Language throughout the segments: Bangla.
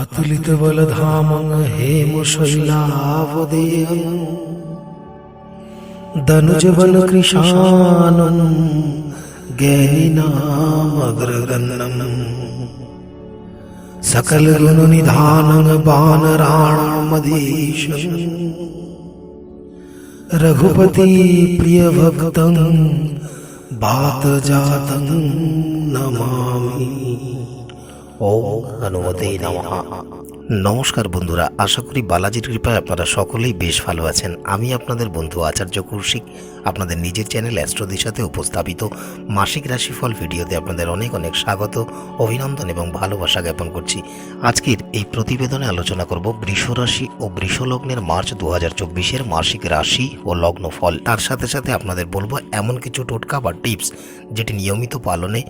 अतुलितबलधामं हेमशैलावदेयम् दनुजबलकृशानं ज्ञानिनामग्रगण्यम् सकलगुणनिधानं वानराणामधीशम् रघुपति प्रियभक्तं बातजातं नमामि ওম হনুমতে নমঃ। নমস্কার বন্ধুরা, আশা করি বালাজির কৃপায় আপনারা সকলেই বেশ ভালো আছেন। আমি আপনাদের বন্ধু আচার্য কৌশিক, আপনাদের নিজের চ্যানেল অ্যাস্ট্রোদের সাথে উপস্থাপিত মাসিক রাশিফল ভিডিওতে আপনাদের অনেক অনেক স্বাগত, অভিনন্দন এবং ভালোবাসা জ্ঞাপন করছি। আজকের এই প্রতিবেদনে আলোচনা করব বৃষ রাশি ও বৃষলগ্নের মার্চ দু হাজার চব্বিশের মাসিক রাশি ও লগ্ন ফল। তার সাথে সাথে আপনাদের বলব এমন কিছু টোটকা বা টিপস যেটি নিয়মিত পালনে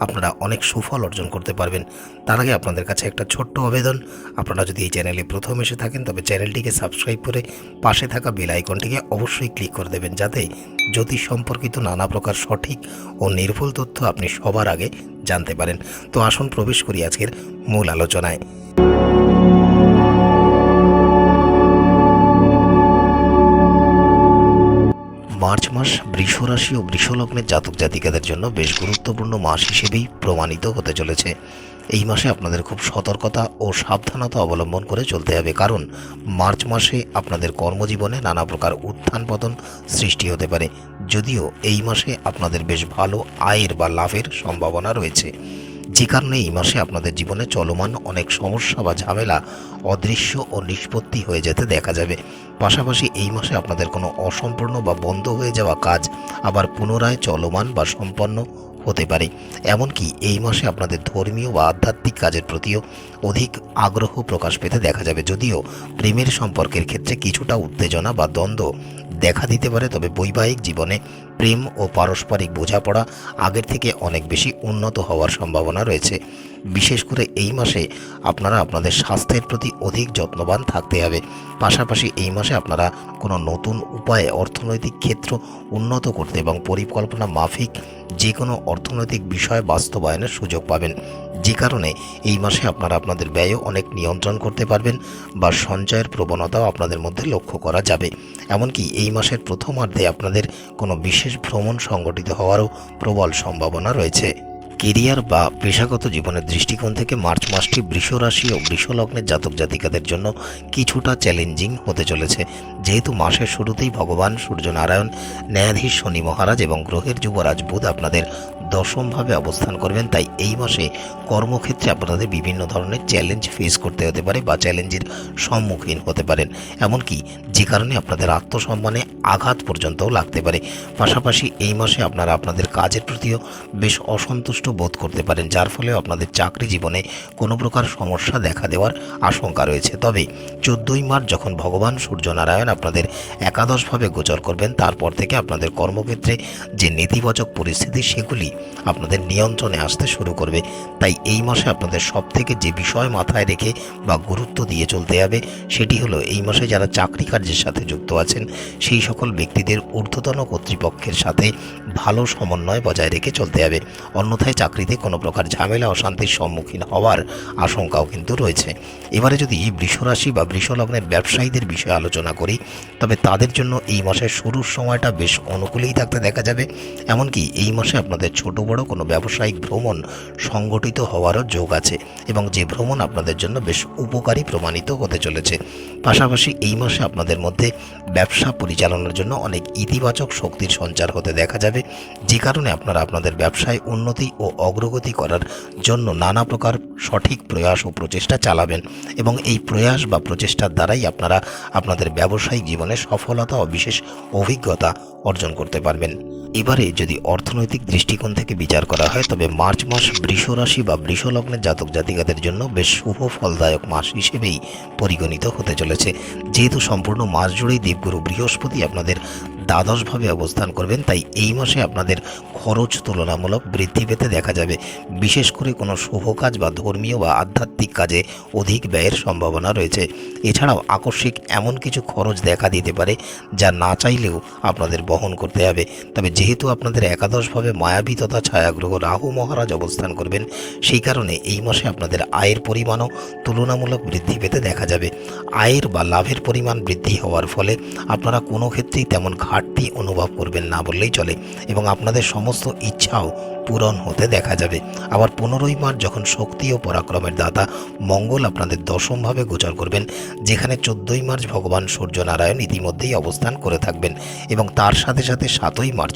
আপনারা অনেক সুফল অর্জন করতে পারবেন। তার আগে আপনাদের কাছে একটা ছোট্ট আবেদন। আপনারা যদি এই চ্যানেলে প্রথম এসে থাকেন, তবে চ্যানেলটিকে সাবস্ক্রাইব করে পাশে থাকা বেল আইকনটিকে অবশ্যই ক্লিক করে দেবেন, যাতে জ্যোতিষ সম্পর্কিত নানা প্রকার সঠিক ও নির্ভুল তথ্য আপনি সবার আগে জানতে পারেন। তো আসুন প্রবেশ করি আজকের মূল আলোচনায়। মার্চ মাস বৃষ রাশি ও বৃষলগ্নের জাতক জাতিকাদের জন্য বেশ গুরুত্বপূর্ণ মাস হিসেবেই প্রমাণিত হতে চলেছে। এই মাসে আপনাদের খুব সতর্কতা ও সাবধানতা অবলম্বন করে চলতে হবে, কারণ মার্চ মাসে আপনাদের কর্মজীবনে নানা প্রকার উত্থান পতন সৃষ্টি হতে পারে। যদিও এই মাসে আপনাদের বেশ ভালো আয়ের বা লাভের সম্ভাবনা রয়েছে। যে কারণে এই মাসে আপনাদের জীবনে চলমান অনেক সমস্যা বা ঝামেলা অদৃশ্য ও নিষ্পত্তি হয়ে যেতে দেখা যাবে। পাশাপাশি এই মাসে আপনাদের কোনো অসম্পূর্ণ বা বন্ধ হয়ে যাওয়া কাজ আবার পুনরায় চলমান বা সম্পন্ন হতে পারে। এমনকি এই মাসে আপনাদের ধর্মীয় বা আধ্যাত্মিক কাজের প্রতিও অধিক আগ্রহ প্রকাশ পেতে দেখা যাবে। যদিও প্রেমের সম্পর্কের ক্ষেত্রে কিছুটা উত্তেজনা বা দ্বন্দ্ব দেখা দিতে পারে, তবে বৈবাহিক জীবনে প্রেম ও পারস্পরিক বোঝাপড়া আগের থেকে অনেক বেশি উন্নত হওয়ার সম্ভাবনা রয়েছে। বিশেষ করে এই মাসে আপনারা আপনাদের স্বাস্থ্যের প্রতি অধিক যত্নবান থাকতে হবে। পাশাপাশি এই মাসে আপনারা কোনো নতুন উপায়ে অর্থনৈতিক ক্ষেত্র উন্নত করতে এবং পরিকল্পনা মাফিক যে কোনো অর্থনৈতিক বিষয় বাস্তবায়নের সুযোগ পাবেন। যে কারণে এই মাসে আপনারা আপনাদের ব্যয়ও অনেক নিয়ন্ত্রণ করতে পারবেন বা সঞ্চয়ের প্রবণতাও আপনাদের মধ্যে লক্ষ্য করা যাবে। এমনকি এই মাসের প্রথমার্ধে আপনাদের কোনো বিশেষ ভ্রমণ সংগঠিত হওয়ারও প্রবল সম্ভাবনা রয়েছে। কেরিয়ার বা পেশাগত জীবনের দৃষ্টিকোণ থেকে মার্চ মাসটি বৃষ রাশি ও বৃষ লগ্নের জাতক জাতিকাদের জন্য কিছুটা চ্যালেঞ্জিং হতে চলেছে। যেহেতু মাসের শুরুতেই ভগবান সূর্যনারায়ণ, ন্যায়াধীশ শনি মহারাজ এবং গ্রহের যুবরাজ বুধ আপনাদের দশমভাবে অবস্থান করবেন, তাই এই মাসে কর্মক্ষেত্রে আপনাদের বিভিন্ন ধরনের চ্যালেঞ্জ ফেস করতে হতে পারে বা চ্যালেঞ্জের সম্মুখীন হতে পারেন। এমনকি যে কারণে আপনাদের আত্মসম্মানে আঘাত পর্যন্তও লাগতে পারে। পাশাপাশি এই মাসে আপনারা আপনাদের কাজের প্রতিও বেশ অসন্তুষ্ট বোধ করতে পারেন, যার ফলে আপনাদের চাকরি জীবনে কোনো প্রকার সমস্যা দেখা দেওয়ার আশঙ্কা রয়েছে। তবে চোদ্দোই মার্চ যখন ভগবান সূর্যনারায়ণ আপনাদের একাদশভাবে গোচর করবেন, তারপর থেকে আপনাদের কর্মক্ষেত্রে যে নেতিবাচক পরিস্থিতি, সেগুলি আপনাদের নিয়ন্ত্রণে আসতে শুরু করবে। তাই এই মাসে আপনাদের সব থেকে যে বিষয় মাথায় রেখে বা গুরুত্ব দিয়ে চলতে হবে, সেটি হলো এই মাসে যারা চাকরি কার্যের সাথে যুক্ত আছেন, সেই সকল ব্যক্তিদের ঊর্ধ্বতন কর্তৃপক্ষের সাথে ভালো সমন্বয় বজায় রেখে চলতে হবে। অন্যথায় চাকরিতে কোনো প্রকার ঝামেলা অশান্তির সম্মুখীন হওয়ার আশঙ্কাও কিন্তু রয়েছে। এবারে যদি বৃষরাশি বা বৃষলগ্নের ব্যবসায়ীদের বিষয়ে আলোচনা করি, তবে তাদের জন্য এই মাসের শুরুর সময়টা বেশ অনুকূলেই থাকতে দেখা যাবে। এমনকি এই মাসে আপনাদের ছোট বড় কোনো ব্যবসায়িক ভ্রমণ সংগঠিত হওয়ারও যোগ আছে এবং যে ভ্রমণ আপনাদের জন্য বেশ উপকারী প্রমাণিত হতে চলেছে। পাশাপাশি এই মাসে আপনাদের মধ্যে ব্যবসা পরিচালনার জন্য অনেক ইতিবাচক শক্তির সঞ্চার হতে দেখা যাবে। যে কারণে আপনারা আপনাদের ব্যবসায় উন্নতি ও অগ্রগতি করার জন্য নানা প্রকার সঠিক প্রয়াস ও প্রচেষ্টা চালাবেন এবং এই প্রয়াস বা প্রচেষ্টার দ্বারাই আপনারা আপনাদের ব্যবসায়িক জীবনে সফলতা ও বিশেষ অভিজ্ঞতা অর্জন করতে পারবেন। এবারে যদি অর্থনৈতিক দৃষ্টিকোণ থেকে বিচার করা হয়, তবে মার্চ মাস বৃষ রাশি বা বৃষ লগ্নের জাতক জাতিকাদের জন্য বেশ শুভ ফলদায়ক মাস হিসেবেই পরিগণিত হতে চলেছে। যেহেতু সম্পূর্ণ মাস জুড়েই দেবগুরু বৃহস্পতি আপনাদের দ্বাদশভাবে অবস্থান করবেন, তাই এই মাসে আপনাদের খরচ তুলনামূলক বৃদ্ধি পেতে দেখা যাবে। বিশেষ করে কোনো শুভ কাজ বা ধর্মীয় বা আধ্যাত্মিক কাজে অধিক ব্যয়ের সম্ভাবনা রয়েছে। এছাড়াও আকস্মিক এমন কিছু খরচ দেখা দিতে পারে, যা না চাইলেও আপনাদের বহন করতে হবে। তবে যেহেতু আপনাদের একাদশভাবে মায়াবী তথা ছায়াগ্রহ, রাহু মহারাজ অবস্থান করবেন, সেই কারণে এই মাসে আপনাদের আয়ের পরিমাণও তুলনামূলক বৃদ্ধি পেতে দেখা যাবে। আয়ের বা লাভের পরিমাণ বৃদ্ধি হওয়ার ফলে আপনারা কোনো ক্ষেত্রেই তেমন ঘাটতি অনুভব করবেন না বললেই চলে এবং আপনাদের সমস্ত ইচ্ছাও পূরণ হতে দেখা যাবে। আবার পনেরোই মার্চ যখন শক্তি ও পরাক্রমের দাতা মঙ্গল আপনাদের দশমভাবে গোচর করবেন, যেখানে চোদ্দোই মার্চ ভগবান সূর্যনারায়ণ ইতিমধ্যেই অবস্থান করে থাকবেন এবং তার সাথে সাথে সাতই মার্চ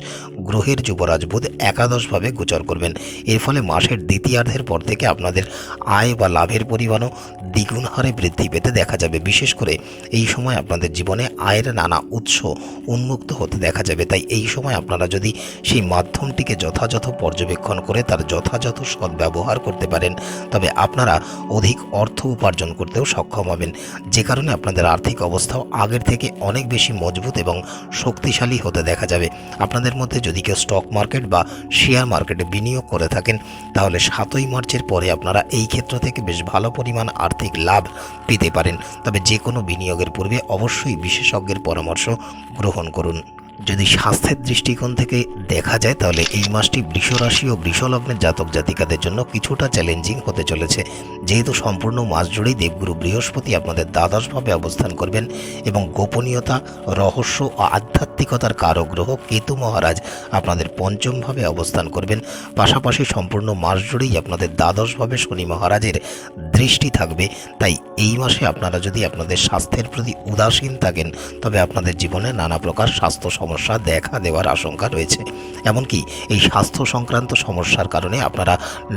গ্রহের যুবরাজ বুধ একাদশভাবে গোচর করবেন। এর ফলে মাসের দ্বিতীয়ার্ধের পর থেকে আপনাদের আয় বা লাভের পরিমাণও দ্বিগুণ হারে বৃদ্ধি পেতে দেখা যাবে। বিশেষ করে এই সময় আপনাদের জীবনে আয়ের নানা উৎস উন্মুক্ত হতে দেখা যাবে। তাই এই সময় আপনারা যদি সেই মাধ্যমটিকে যথাযথ পর্যবেক্ষণ করে তার যথাযথ সদ্ব্যবহার করতে পারেন, তবে আপনারা অধিক অর্থ উপার্জন করতেও সক্ষম হবেন। যে কারণে আপনাদের আর্থিক অবস্থাও আগের থেকে অনেক বেশি মজবুত এবং শক্তিশালী হতে দেখা যাবে। আপনাদের মধ্যে যদি কেউ স্টক মার্কেট বা শেয়ার মার্কেটে বিনিয়োগ করে থাকেন, তাহলে সাতই মার্চের পরে আপনারা এই ক্ষেত্র থেকে বেশ ভালো পরিমাণ আর্থিক লাভ পেতে পারেন। তবে যে কোনো বিনিয়োগের পূর্বে অবশ্যই বিশেষজ্ঞের পরামর্শ গ্রহণ করুন। যদি স্বাস্থ্যের দৃষ্টিকোণ থেকে দেখা যায়, তাহলে এই মাসটি বৃষরাশি ও বৃষলগ্নের জাতক জাতিকাদের জন্য কিছুটা চ্যালেঞ্জিং হতে চলেছে। যেহেতু সম্পূর্ণ মাস জুড়েই দেবগুরু বৃহস্পতি আপনাদের দ্বাদশভাবে অবস্থান করবেন এবং গোপনীয়তা, রহস্য ও আধ্যাত্মিকতার কারক গ্রহ কেতু মহারাজ আপনাদের পঞ্চমভাবে অবস্থান করবেন। পাশাপাশি সম্পূর্ণ মাস জুড়েই আপনাদের দ্বাদশভাবে শনি মহারাজের দৃষ্টি থাকবে। তাই এই মাসে আপনারা যদি আপনাদের স্বাস্থ্যের প্রতি উদাসীন থাকেন, তবে আপনাদের জীবনে নানা প্রকার স্বাস্থ্য সমস্যা দেখা দেওয়ার আশঙ্কা রয়েছে। এমনকি এই স্বাস্থ্য সংক্রান্ত সমস্যার কারণে আপনারা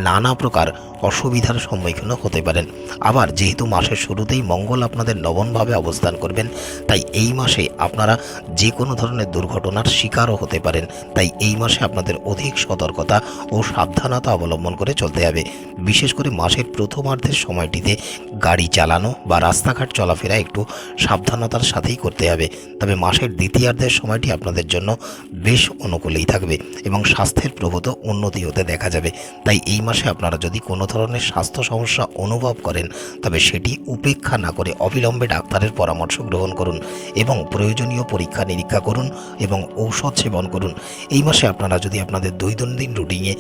নানা প্রকার অসুবিধার সম্মুখীনও হতে পারেন। আবার যেহেতু মাসের শুরুতেই মঙ্গল আপনাদের নবমভাবে অবস্থান করবেন, তাই এই মাসে আপনারা যে কোনো ধরনের দুর্ঘটনার শিকারও হতে পারেন। তাই এই মাসে আপনাদের অধিক সতর্কতা ও সাবধানতা অবলম্বন করে চলতে হবে। বিশেষ করে মাসের প্রথমার্ধের সময়টিতে গাড়ি চালানো বা রাস্তাঘাট চলাফেরা একটু সাবধানতার সাথেই করতে হবে। তবে মাসের দ্বিতীয়ার্ধের সময়টি আপনাদের জন্য বেশ অনুকূলেই থাকবে এবং স্বাস্থ্যের প্রভূত উন্নতি হতে দেখা যাবে। তাই এই মাসে আপনারা যদি কোনো ধরনের স্বাস্থ্য সমস্যা অনুভব করেন, তবে সেটি উপেক্ষা না করে অবিলম্বে ডাক্তারের পরামর্শ গ্রহণ করুন এবং প্রয়োজনীয় পরীক্ষা নিরীক্ষা করুন এবং ঔষধ সেবন করুন। এই মাসে আপনারা যদি আপনাদের দৈনন্দিন রুটিনে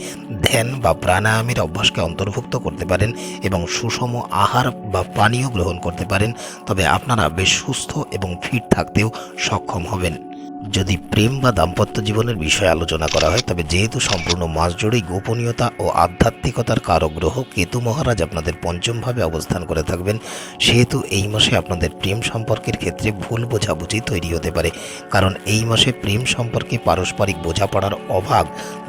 ধ্যান বা প্রাণায়ামের অভ্যাসকে অন্তর্ভুক্ত করতে পারেন এবং সুষম আহার বা পানীয় গ্রহণ করতে পারেন তবে আপনারা বেশ সুস্থ এবং ফিট থাকতেও সক্ষম হবেন। যদি প্রেম বা দাম্পত্য জীবনের বিষয়ে আলোচনা করা হয়, তবে যেহেতু সম্পূর্ণ মাস জুড়েই গোপনীয়তা ও আধ্যাত্মিকতার কারগ্রহ, কেতু মহারাজ আপনাদের পঞ্চমভাবে অবস্থান করে থাকবেন। সেহেতু এই মাসে আপনাদের প্রেম সম্পর্কের ক্ষেত্রে ভুল বোঝাবুঝি তৈরি হতে পারে, কারণ এই মাসে প্রেম সম্পর্কে পারস্পরিক বোঝাপড়ার অভাব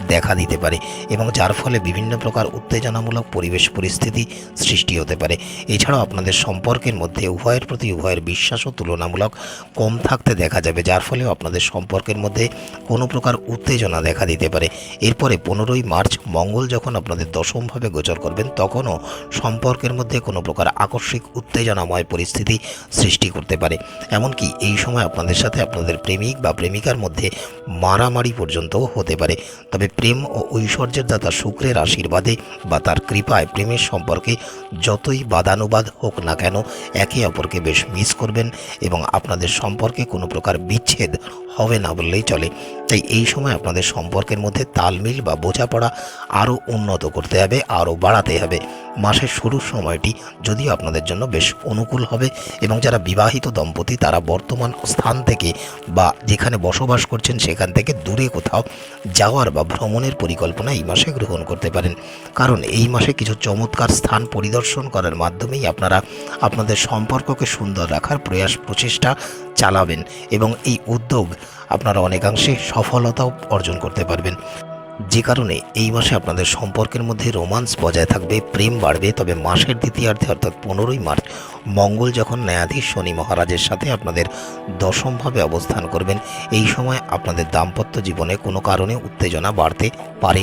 দেখা দিতে পারে এবং যার ফলে বিভিন্ন প্রকার উত্তেজনামূলক পরিবেশ পরিস্থিতি সৃষ্টি হতে পারে। এছাড়াও আপনাদের সম্পর্কের মধ্যে উভয়ের প্রতি উভয়ের বিশ্বাসও তুলনামূলক কম থাকতে দেখা যাবে, যার ফলেও আপনাদের সম্পর্কের মধ্যে কোনো প্রকার উত্তেজনা দেখা দিতে পারে। এরপরে পনেরোই মার্চ, মঙ্গল যখন আপনাদের দশমভাবে গোচর করবেন, তখনও সম্পর্কের মধ্যে কোনো প্রকার আকস্মিক উত্তেজনাময় পরিস্থিতি সৃষ্টি করতে পারে। এমনকি এই সময় আপনাদের সাথে আপনাদের প্রেমিক বা প্রেমিকার মধ্যে মারামারি পর্যন্তও হতে পারে। তবে প্রেম ও ঐশ্বর্যের দাতা শুক্রের আশীর্বাদে বা তার কৃপায় প্রেমের সম্পর্কে যতই বাদানুবাদ হোক না কেন, একে অপরকে বেশ মিস করবেন এবং আপনাদের সম্পর্কে কোনো প্রকার বিচ্ছেদ হবে না বললেই চলে। তাই এই সময় আপনাদের সম্পর্কের মধ্যে তালমিল বা বোঝাপড়া আরও উন্নত করতে হবে আরও বাড়াতে হবে। মাসের শুরুর সময়টি যদিও আপনাদের জন্য বেশ অনুকূল হবে এবং যারা বিবাহিত দম্পতি তারা বর্তমান স্থান থেকে বা যেখানে বসবাস করছেন সেখান থেকে দূরে কোথাও যাওয়ার বা ভ্রমণের পরিকল্পনা এই মাসে গ্রহণ করতে পারেন। কারণ এই মাসে কিছু চমৎকার স্থান পরিদর্শন করার মাধ্যমেই আপনারা আপনাদের সম্পর্ককে সুন্দর রাখার প্রয়াস, প্রচেষ্টা চালাবেন এবং এই উদ্যোগ আপনারা অনেকাংশে সফলতাও অর্জন করতে পারবেন। যে কারণে এই মাসে আপনাদের সম্পর্কের মধ্যে রোমান্স বজায় থাকবে, প্রেম বাড়বে। তবে মাসের দ্বিতীয়ার্ধে অর্থাৎ পনেরোই মার্চ, মঙ্গল যখন ন্যায়াধীশ শনি মহারাজের সাথে আপনাদের দশমভাবে অবস্থান করবেন, এই সময় আপনাদের দাম্পত্য জীবনে কোনো কারণে উত্তেজনা বাড়তে পারে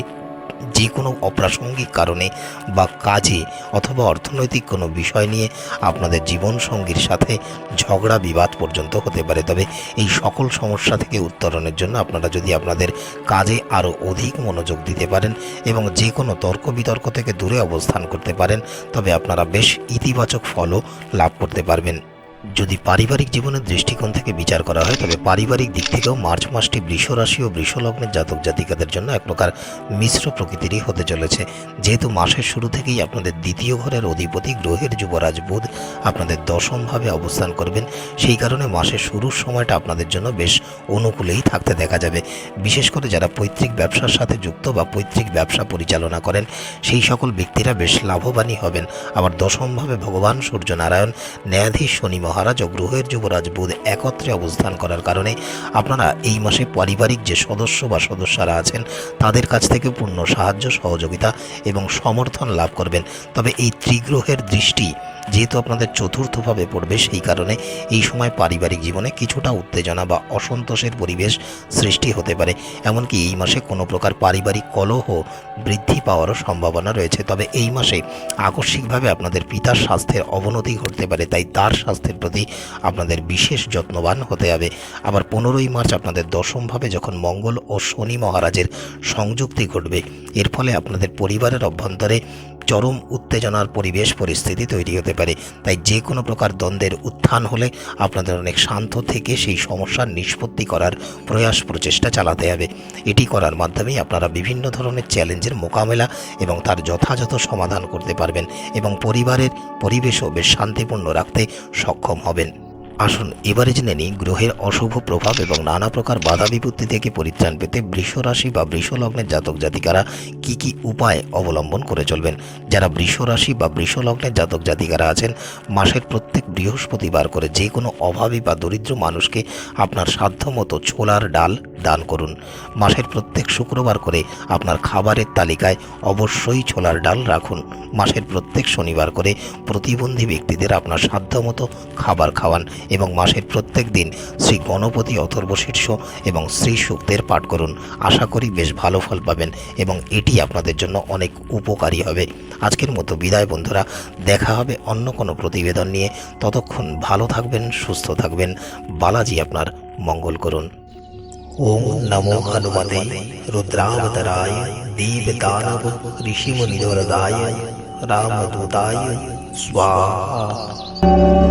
যে কোনো অপ্রাসঙ্গিক কারণে বা কাজে অথবা অর্থনৈতিক কোনো বিষয় নিয়ে আপনাদের জীবন সঙ্গীর সাথে ঝগড়া বিবাদ পর্যন্ত হতে পারে। তবে এই সকল সমস্যা থেকে উত্তরণের জন্য আপনারা যদি আপনাদের কাজে আরও অধিক মনোযোগ দিতে পারেন এবং যে কোনো তর্ক বিতর্ক থেকে দূরে অবস্থান করতে পারেন, তবে আপনারা বেশ ইতিবাচক ফলও লাভ করতে পারবেন। যদি পারিবারিক জীবনের দৃষ্টিকোণ থেকে বিচার করা হয়, তবে পারিবারিক দিক থেকেও মার্চ মাসটি বৃষ রাশি ও বৃষ লগ্নের জাতক জাতিকাদের জন্য এক প্রকার মিশ্র প্রকৃতিরই হতে চলেছে। যেহেতু মাসের শুরু থেকেই আপনাদের দ্বিতীয় ঘরের অধিপতি গ্রহের যুবরাজ বুধ আপনাদের দশমভাবে অবস্থান করবেন। সেই কারণে মাসের শুরুর সময়টা আপনাদের জন্য বেশ অনুকূলেই থাকতে দেখা যাবে। বিশেষ করে যারা পৈতৃক ব্যবসার সাথে যুক্ত বা পৈতৃক ব্যবসা পরিচালনা করেন, সেই সকল ব্যক্তিরা বেশ লাভবানই হবেন। আবার দশমভাবে ভগবান সূর্যনারায়ণ, ন্যায়াধীশ শনি মহারাজ ও গ্রহের যুবরাজ বুধ একত্রে অবস্থান করার কারণে আপনারা এই মাসে পারিবারিক যে সদস্য বা সদস্যরা আছেন, তাদের কাছ থেকে পূর্ণ সাহায্য, সহযোগিতা এবং সমর্থন লাভ করবেন। তবে এই ত্রিগ্রহের দৃষ্টি যেহেতু আপনাদের চতুর্থভাবে পড়বে, সেই কারণে এই সময় পারিবারিক জীবনে কিছুটা উত্তেজনা বা অসন্তোষের পরিবেশ সৃষ্টি হতে পারে। এমনকি এই মাসে কোনো প্রকার পারিবারিক কলহ বৃদ্ধি পাওয়ারও সম্ভাবনা রয়েছে। তবে এই মাসে আকস্মিকভাবে আপনাদের পিতার স্বাস্থ্যের অবনতি ঘটতে পারে, তাই তার স্বাস্থ্যের প্রতি আপনাদের বিশেষ যত্নবান হতে হবে। আবার পনেরোই মার্চ আপনাদের দশমভাবে যখন মঙ্গল ও শনি মহারাজের সংযুক্তি ঘটবে, এর ফলে আপনাদের পরিবারের অভ্যন্তরে চরম উত্তেজনার পরিবেশ পরিস্থিতি তৈরি হতে পারে। তাই যে কোনো প্রকার দ্বন্দ্বের উত্থান হলে আপনাদের অনেক শান্ত থেকে সেই সমস্যার নিষ্পত্তি করার প্রয়াস প্রচেষ্টা চালাতে হবে। এটি করার মাধ্যমেই আপনারা বিভিন্ন ধরনের চ্যালেঞ্জের মোকাবেলা এবং তার যথাযথ সমাধান করতে পারবেন এবং পরিবারের পরিবেশও বেশ শান্তিপূর্ণ রাখতে সক্ষম হবেন। আসুন, এবারে জেনে নিই গ্রহের অশুভ প্রভাব এবং নানা প্রকার বাধা বিপত্তি থেকে পরিত্রাণ পেতে বৃষ রাশি বা বৃষ লগ্নের জাতক জাতিকারা কি কি উপায় অবলম্বন করে চলবেন? যারা বৃষ রাশি বা বৃষ লগ্নের জাতক জাতিকারা আছেন, মাসের প্রত্যেক বৃহস্পতিবার করে যে কোনো অভাবী বা দরিদ্র মানুষকে আপনার সাধ্যমতো ছোলার ডাল দান করুন। মাসের প্রত্যেক শুক্রবার করে আপনার খাবারের তালিকায় অবশ্যই ছোলার ডাল রাখুন। মাসের প্রত্যেক শনিবার করে প্রতিবন্ধী ব্যক্তিদের আপনার সাধ্যমতো খাবার খাওয়ান এবং মাসের প্রত্যেক দিন শ্রী গণপতি অথর্ব শীর্ষ এবং শ্রী সূক্তের পাঠ করুন। আশা করি বেশ ভালো ফল পাবেন এবং এটি আপনাদের জন্য অনেক উপকারী হবে। আজকের মতো বিদায় বন্ধুরা, দেখা হবে অন্য কোনো প্রতিবেদন নিয়ে। ততক্ষণ ভালো থাকবেন, সুস্থ থাকবেন। বালাজি আপনার মঙ্গল করুন। নমো হনুমতে রুদ্রাবতরায় দেবদানব ঋষিমুনিরদায় রামদূতায়, স্বাহা।